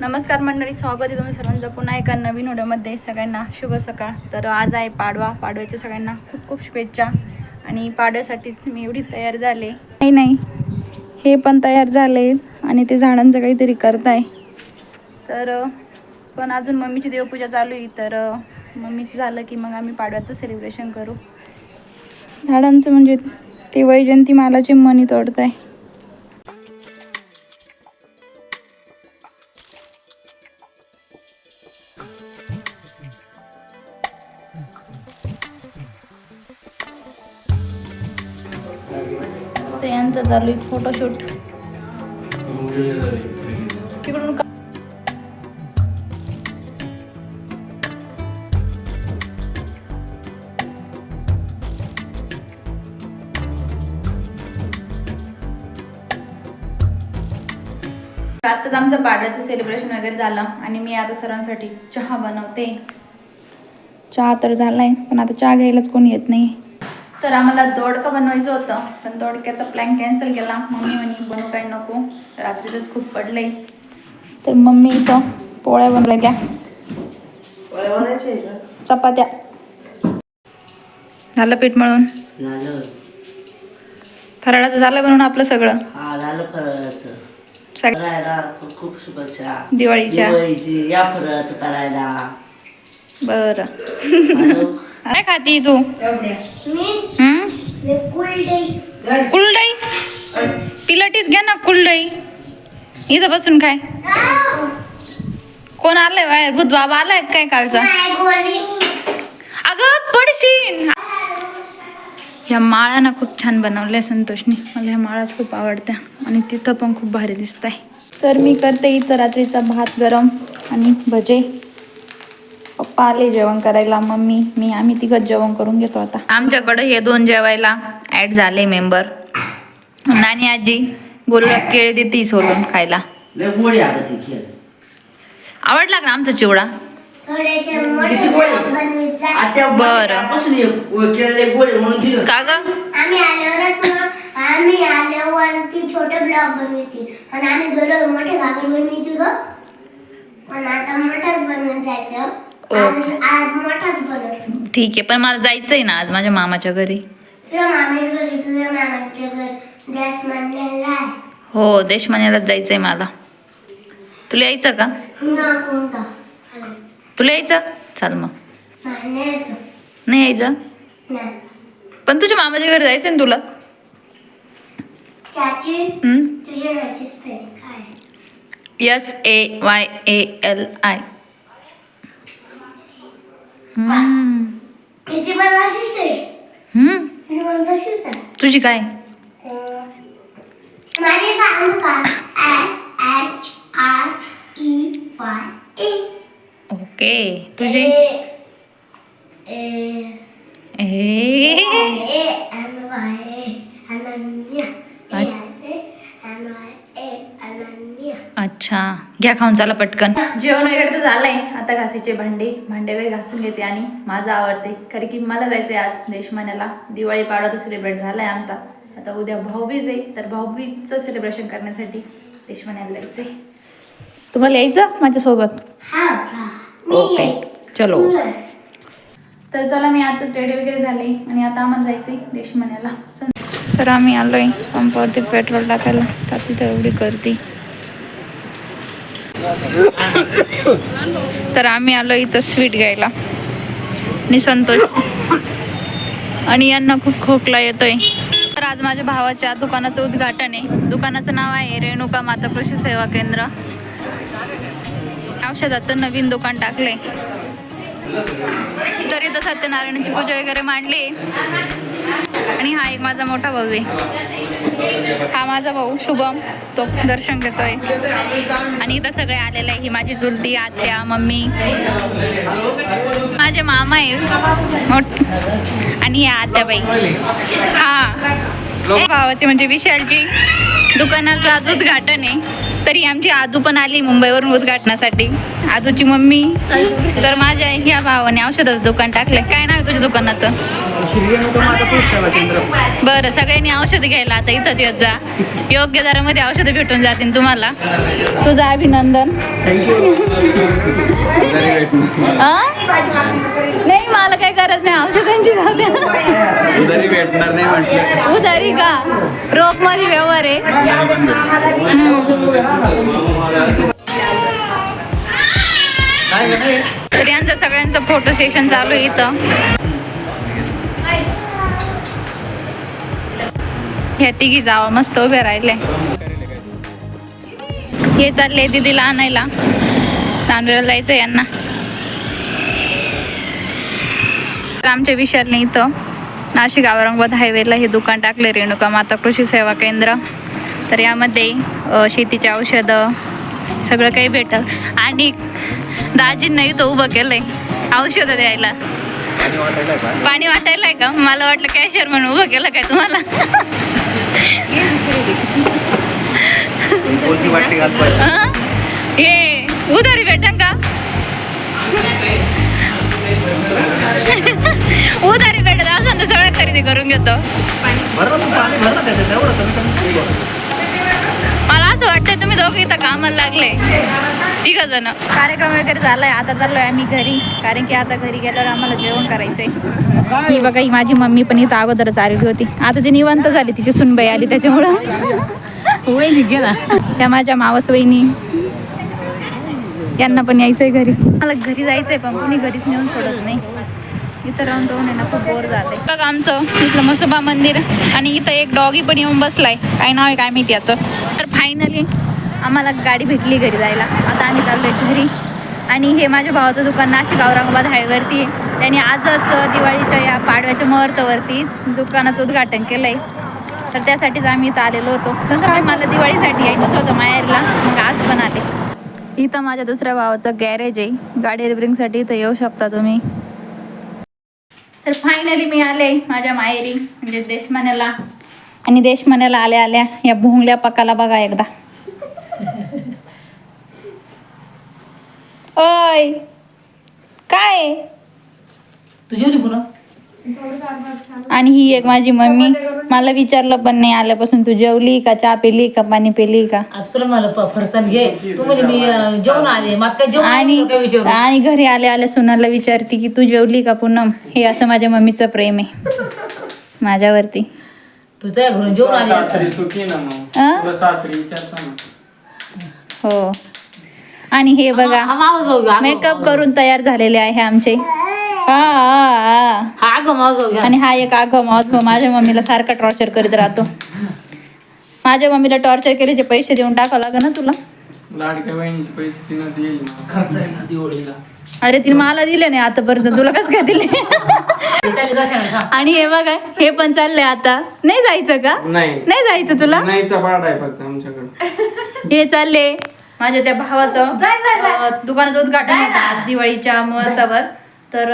नमस्कार मंडळी स्वागत आहे तुम्ही सर्वांचं. पुन्हा एका नवीन व्हिडिओमध्ये सगळ्यांना शुभ सकाळ. तर आज आहे पाडवा. पाडव्याच्या सगळ्यांना खूप खूप शुभेच्छा. आणि पाडव्यासाठीच मी एवढी तयार झाले. नाही नाही. हे पण तयार झाले. आणि ते झाडांचं काहीतरी करताय. तर पण अजून मम्मीची देवपूजा चालू आहे. तर मम्मीचं झालं की मग आम्ही पाडव्याचं सेलिब्रेशन करू. झाडांचं म्हणजे ते वैजयंती मालाचे मनी तोडत आहे मस्त यांचं चालू आहे फोटोशूट तिकडून का- आताच आमचं बार्डरचं सेलिब्रेशन वगैरे झालं आणि मी आता सरांसाठी चहा बनवते. चहा तर झालाय पण आता चहा घ्यायलाच कोणी येत नाही. तर आम्हाला दोडका बनवायचं होतं पण दोडक्याचा प्लॅन कॅन्सल केला. मम्मी म्हणे बनवू काही नको? रात्रीतच खूप पडले तर मम्मी इथं पोळ्या बनवल्या चपात्या. झालं पीठ मळून? फराळाचं झालं बनवून आपलं सगळं? खूप शुभेच्छा. दिवाळीच्या. दिवाळीची या फराळाचं करायला. बरं. अजून काय खाती तू? हम्म? कुलडई. पिलटीत घ्या ना कुलडई. इथं बसून काय कोण आलंय बाहेर? बुध बाबा आलाय काय कालचा? अगं पडशीन. ह्या माळा ना खूप छान बनवल्या संतोषने. मला ह्या माळाच खूप आवडत्या. आणि तिथं पण खूप भारी दिसत आहे तर मी करते इथं रात्रीचा भात गरम आणि भजे. पप्पा आले जेवण करायला मम्मी मी आम्ही तिघच जेवण करून घेतो आता. आमच्याकडे हे दोन जेवायला ऍड झाले मेंबर नानी आजी गोलगप केळी देते सोलून खायला. आवडला का आमचा चिवडा? बरं. का ग? आम्ही आल्यावरती छोटे ब्लॉग बनवते. आणि आम्ही गेलो मोठे घागर बनवायची ग. पण आता मोठाच बनवत जायचं. ठीक आहे पण मला जायचंय ना आज माझ्या मामाच्या घरी. घर गॅस मांडलेला आहे. हो देशमान्यालाच जायचंय मला. तुला यायचं का? तुला यायचं? चाल मग. नाही यायचं. पण तुझ्या मामाच्या घरी जायचं ना तुला? आहे? S A Y A L I तिची पण अशीच आहे. तशीच तुझी काय? माझे सांगू का? S H R E Y A okay. तुझी? A. A N Y A Ananya N Y A Ananya अच्छा. घ्या खाऊन चाला पटकन. जेवण वगैरे तर झालंय. आता घासायचे भांडे. भांडे वगैरे घासून घेते आणि माझं आवडते. कारण की मला जायचंय आज देशमान्याला दिवाळी पाडवा तर सेलिब्रेट झालाय आमचा. आता उद्या भाऊबीज आहे. तर भाऊबीजचं सेलिब्रेशन करण्यासाठी देशमान्याला जायचंय. तुम्हाला यायचं माझ्यासोबत? हा ओके. चलो. तर चला मी आता रेडी वगैरे झाले. आणि आता आम्हाला जायचंय देशमान्याला तर आम्ही आलोय. पंपावरती पेट्रोल टाकायला. तर तिथं एवढी गर्दी. तर आम्ही आलो इथं स्वीट घ्यायला. आणि संतोष. आणि यांना खूप खोकला येतोय. तर आज माझ्या भावाच्या दुकानाचं उद्घाटन आहे. दुकानाचं नाव आहे रेणुका माता कृषी सेवा केंद्र. औषधाचं नवीन दुकान टाकले तर इथं सत्यनारायणाची पूजा वगैरे मांडली. आणि हा एक माझा मोठा भाऊ आहे. हा माझा भाऊ शुभम तो दर्शन घेतोय. आणि इथं सगळे आलेले आहे. ही माझी चुलती आत्या मम्मी. माझे मामा आहे. मोठ आणि या आत्याबाई. हा. भावाची म्हणजे विशालची दुकानाचं आज उद्घाटन आहे. तरी आमची आदू पण आली मुंबईवरून उद्घाटनासाठी. आदूची मम्मी. तर माझ्या ह्या भावाने औषधाचं दुकान टाकलंय. काय नाव तुझ्या दुकानाचं? बरं सगळ्यांनी औषध घ्यायला आता इथंच येत जा. योग्य दरामध्ये औषधं भेटून जातील तुम्हाला. तुझं अभिनंदन? नाही मला काही गरज नाही. औषधांची जाऊ द्या. उधारी भेटणार नाही म्हटलं. उधारी का? रोखमध्ये व्यवहार आहे. तर यांचं सगळ्यांचं फोटो सेशन चालू आहे इथं. ह्या तिघी जावं मस्त उभे राहिले. हे चालले दीदीला आणायला. तांदूळला जायचं यांना. तर आमच्या विशालने इथं नाशिक औरंगाबाद हायवेला हे दुकान टाकले रेणुका माता कृषी सेवा केंद्र. तर यामध्ये शेतीचे औषधं सगळं काही भेटल. आणि दाजींना इथं उभं केलंय औषधं द्यायला. पाणी वाटायला आहे का? मला वाटलं कॅशियर म्हणून उभं केलं काय तुम्हाला? कोणती वाटते हं? उधारी भेटन का? उधारी भेटत असं सगळं खरेदी करून घेतो. असं वाटतंय तुम्ही दोघं इथं कामाला लागले. तिघ जण कार्यक्रम वगैरे झालाय आता चाललोय आम्ही घरी. कारण की आता घरी गेल्यावर आम्हाला जेवण करायचंय. ही बघा ही माझी मम्मी पण इथं अगोदरच आलेली होती. आता ती निवांत झाली तिची सुनबाई आली त्याच्यामुळं. त्या माझ्या मावस वहिनी. यांना पण यायचंय घरी. मला घरी जायचंय पण कोणी घरीच नेऊन सोडत नाही. इथं राहून राहून आहे ना खूप बोर जाते बघ आमचं इथलं मसोबा मंदिर आणि इथं एक डॉगी पण येऊन बसलाय. काय नाव आहे काय माहिती याचं. तर फायनली आम्हाला गाडी भेटली घरी जायला. आता आम्ही चाललोय घरी. आणि हे माझ्या भावाचं दुकान नाशिक औरंगाबाद हायवरती त्यांनी आजच दिवाळीच्या या पाडव्याच्या मुहूर्तावरती दुकानाचं उद्घाटन केलंय. तर त्यासाठीच आम्ही इथं आलेलो होतो. तसं मला दिवाळीसाठी यायचंच होतं माहेरला. मग आज पण आले. इथं माझ्या दुसऱ्या भावाचं गॅरेज आहे. गाडी रिपेरिंगसाठी इथं येऊ शकता तुम्ही. तर फायनली मी आले माझ्या माहेरी म्हणजे देशमान्याला. आणि देशमान्याला आल्या आल्या या भोंगल्या पकाला बघा एकदा. ओय काय? तुझ्या आणि ही एक माझी मम्मी मला विचारलं पण नाही आल्यापासून तू जेवली का चहा पिली का पाणी पिली का आता तुला मला प- फरसाण घे तू म्हणजे मी अं, जेवून आले मग काय जेवण आणि काय विचारू आणि घरी आल्या आल्या सुनाला विचारते की तू जेवली का पूनम हे असं माझ्या मम्मीचं प्रेम आहे माझ्यावरती तू त्या घरून जेवण आली असं सासरी सुखी ना मग अं? तुला सासरी विचारता ना हो आणि हे बघा हा भाऊ हा मेकअप करून तयार झालेले आहे आमचे हा, हा, हा. हा आणि हा एक आगो भाऊ माझ्या मम्मीला सारखा टॉर्चर करीत राहतो. माझ्या मम्मीला टॉर्चर केल्याचे पैसे देऊन टाकावं लागेल ना तुला? लाडक्या बहिणीचे पैसे तिनं देईल खर्च आहे ना दिवाळीला. अरे तिने मला दिले नाही आतापर्यंत. तुला कसं काय दिले. आणि हे बघा हे पण चाललंय आता. नाही जायचं का? नाही. नाही जायचं तुला? नाहीचा पाड आहे फक्त आमच्याकडे. हे चालले माझ्या त्या भावाचं दुकानाचं उद्घाटन आज दिवाळीच्या मुहूर्तावर. तर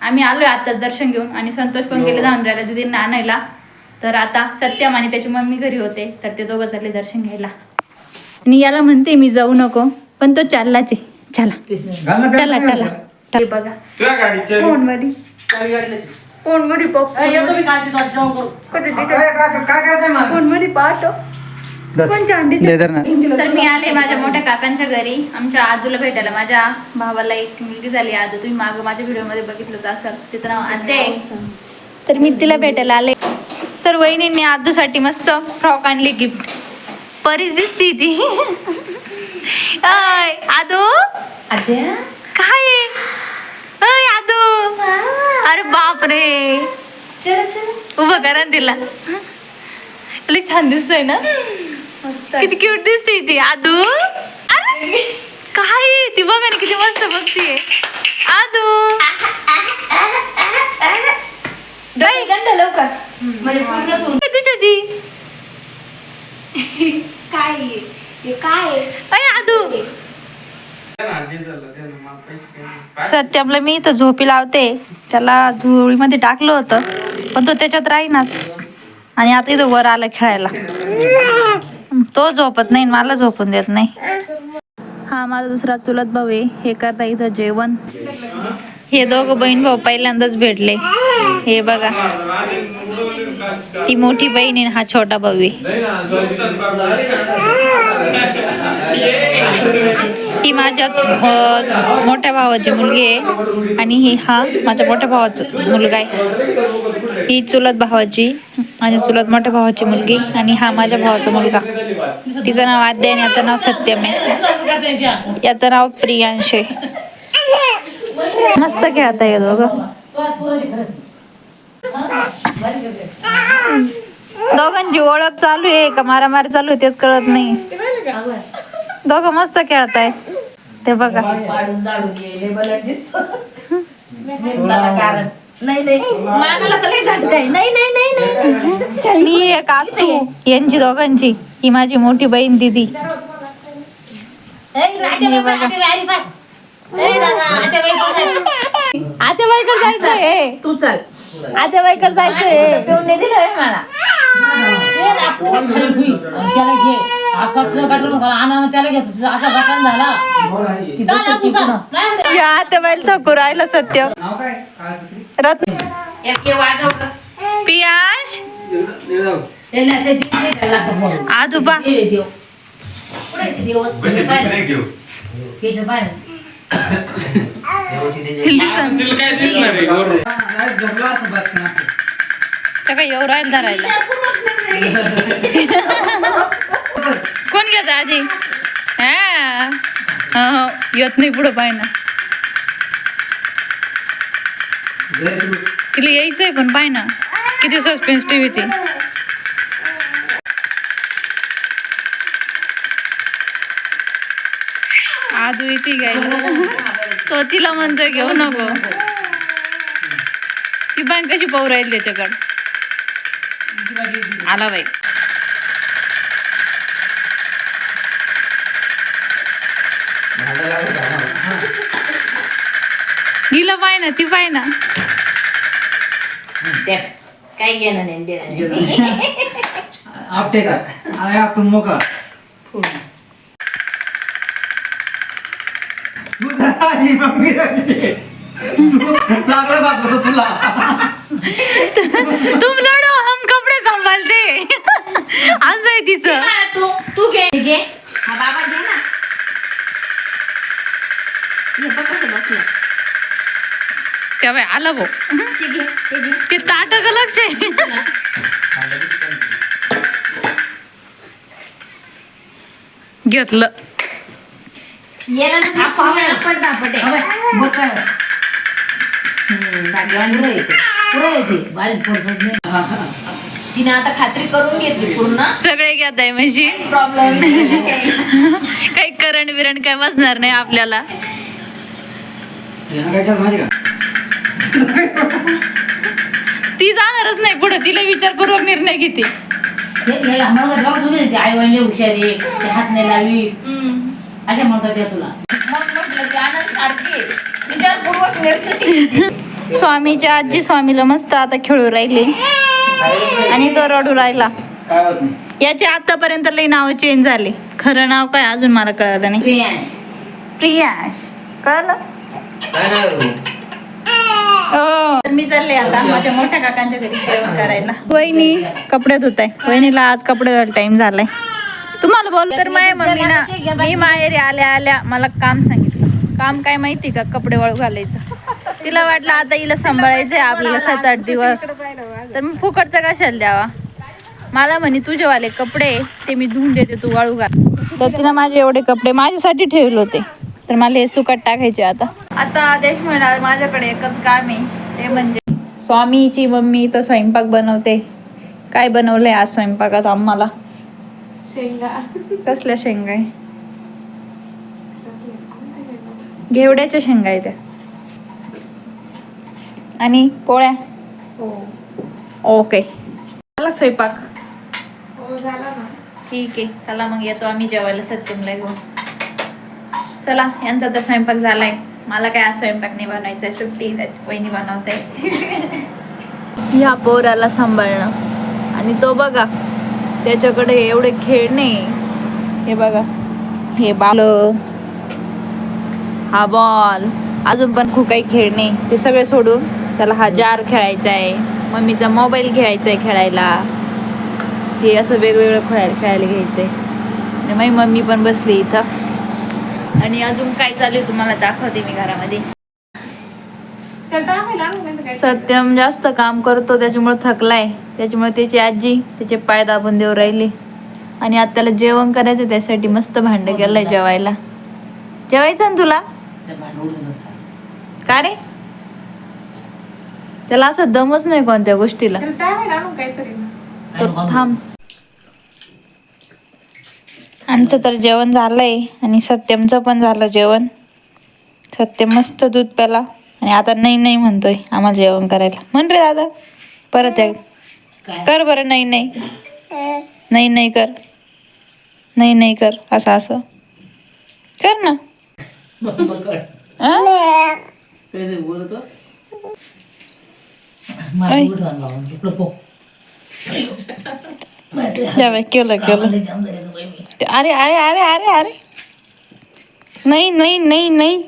आम्ही आलोय आताच दर्शन घेऊन आणि संतोष पण गेले जाऊन राहिला दिदींना आणायला. तर आता सत्यम आणि त्याची मम्मी घरी होते तर ते दोघं चालले दर्शन घ्यायला. आणि याला म्हणते मी जाऊ नको पण तो चाललाच आहे. चला. चला चला. हे बघा. कोण मधी कोण मधी कोण मधी पाहतो कोण दे धर ना. तर मी आले माझ्या मोठ्या काकांच्या घरी. आमच्या आजूला भेटायला. माझ्या भावाला एक मुलगी झाली आजू. तुम्ही मागं माझ्या व्हिडिओमध्ये बघितलं असेल तिचं नाव आद्या तर मी तिला भेटायला आले. तर वहिनींनी आजूसाठी मस्त फ्रॉक आणली गिफ्ट परीच दिसती ती. अय आदू. काय आहे? अय आदू. अरे बाप रे उभं करा तिला. छान दिसतोय ना? किती क्यूट दिसते ती आदू. अरे काय? ती? बघा ना किती मस्त बघतीये. आदू. लवकर. तिच्या ती? अय आदू. सत्यमला मी इथं झोपी लावते. त्याला झोळीमध्ये टाकलं होतं पण तो त्याच्यात राहीनाच. आणि आता इथं वर आला खेळायला. तो झोपत नाही मला झोपून देत नाही. हा माझा दुसरा चुलत भाऊ आहे. हे करता इथं जेवण. हे दोघं बहीण भाऊ पहिल्यांदाच भेटले. हे बघा. ती मोठी बहीण आहे हा छोटा भाऊ आहे. ही माझ्याच मोठ्या भावाची मुलगी आहे. आणि ही हा माझ्या मोठ्या भावाचा मुलगा आहे. ही चुलत भावाची माझ्या चुलत मोठ्या भावाची मुलगी आणि हा माझ्या भावाचा मुलगा. तिचं नाव आद्या आणि याचं नाव सत्यम आहे. याचं नाव प्रियांश. आहे मस्त खेळता येत दोघं दोघांची ओळख चालू आहे का? मारामार चालू आहे तेच कळत नाही. दोघं मस्त खेळताय. ते बघा. नाही नाही. मानाला तर लई नाही नाही नाही नाही. ही एक आतू यांची दोघांची. ही माझी मोठी बहीण दिदी. बघा. आतेबाईकडे जायचंय तू चल. आतेबाईकडे जायचंय पिऊन नाही दिलं मला. ते राखू खाली ठुई. त्याला घे. असाच गाठून नका आणा त्याला घे असा गाठण झाला. ती बसते ती पुन्हा. नाही होत. या आतेबाईला थकू राहिलं सत्य. रत्न. पियाश? ते नाही, ते देव नाही त्याला लागतं म्हणून. आजोबा. देव आहे, देव. कुठे आहे ते देव? केशव पाहिलं? केशव पाहिलं? तिला दिसन तिला काय दिसणार आहे? वरून? त्या काय येऊ राहील धरायला आजी? हा. हो, हो. येत नाही पुढं पाय ना तिला यायचंय पण पाय ना किती सस्पेन्स टीव्ही ती. आजू येते गाई तो तिला म्हणतोय घेऊ हो नको. ती बाई कशी पाहू राहील त्याच्याकडं? आला बाई हिला पाय ना ती पाय ना ते काय घेणं नाही देणं नाही. आपटे का? आपण मोका लागलं तुला. तुम लढो हम कपडे संभालते असं आहे तिचं. तू तू घे घे. हा बाबा घे ना हे बघ कसं बसलं. त्या बाई आला भाऊ ते ताट का लक्ष घेतलं काय. तिने आता खात्री करून घेतली पूर्ण। सगळे घेत आहे म्हणजे प्रॉब्लेम नाही. काही करण बिरण काय वाजणार नाही आपल्याला यानं काय केलं माहिती का ती जाणारच नाही पुढे. तिला विचारपूर्वक निर्णय घेते. आई वडील हुशार हात नाही लावी. अशा म्हणतात त्या तुला. स्वामीच्या आजी स्वामीला मस्त आता खेळू राहिली. आणि तो रडू राहिला. याचे आतापर्यंत लई नाव चेंज झाले. खरं नाव काय अजून मला कळलं नाही. प्रियांश. प्रियांश. कळलं? तर मी चालले आता माझ्या मोठ्या काकांच्या घरी जेवण करायला. वहिनी कपडे धुत आहे वहिनीला आज कपडे धुवायला टाइम झालाय. तुम्हाला बोल. तर माझ्या मम्मी ना मी माहेरी आल्या आल्या मला काम सांगितलं. काम काय माहिती का? कपडे वाळू घालायचं. तिला वाटलं आता हिला सांभाळायचंय आपल्याला सात आठ दिवस. तर मग फुकटचा कशाला द्यावा? मला म्हणे तुझेवाले कपडे ते मी धुवून देते तू वाळू घाल. तर तिनं माझे एवढे कपडे माझ्यासाठी ठेवले होते. तर मला हे सुकट टाकायचे आता. आता देश म्हणा माझ्याकडे एकच काम आहे ते म्हणजे स्वामीची मम्मी तर स्वयंपाक बनवते. काय बनवलंय आज स्वयंपाकात आम्हाला? शेंगा. कसल्या शेंगा आहे? घेवड्याच्या शेंगा आहे त्या. आणि पोळ्या? ओके. झाला स्वयंपाक? ठीक आहे. चला मग येतो आम्ही जेवायला. सत्यमला घेऊन. चला यांचा तर स्वयंपाक झालाय. मला काय आज स्वयंपाक नाही बनवायचा आहे, सुट्टी वहिनी बनवते. ह्या पोराला सांभाळणं. आणि तो बघा त्याच्याकडे एवढे खेळणे हे बघा हे बाल हा बॉल अजून पण खूप काही खेळणे ते सगळे सोडून त्याला हा जार खेळायचा आहे मम्मीचा मोबाईल घ्यायचा आहे खेळायला. हे असं वेगवेगळं खेळायला खेळायला घ्यायचं आहे माझी मम्मी पण बसली इथं. आणि अजून काय चालू आहे तुम्हाला दाखवते मी घरामध्ये. सत्यम जास्त काम करतो त्याच्यामुळे थकलाय. त्याच्यामुळे त्याची आजी त्याचे पाय दाबून देऊ राहिली. आणि आता त्याला जेवण करायचं त्यासाठी मस्त भांड केलंय जेवायला. जेवायचं ना तुला? का रे? त्याला असं दमच नाही कोणत्या गोष्टीला. तो थांब. आमचं तर जेवण झालंय आणि सत्यमचं पण झालं जेवण. सत्यम मस्त दूध प्याला आणि आता नाही नाही म्हणतोय आम्हाला जेवण करायला. म्हण रे दादा परत एक कर बरं नाही नाही नाही नाही कर. नाही नाही कर असं असं. कर ना. आ? ऐ. जा बाई, केलं केलं अरे अरे अरे अरे अरे नाही नाही नाही नाही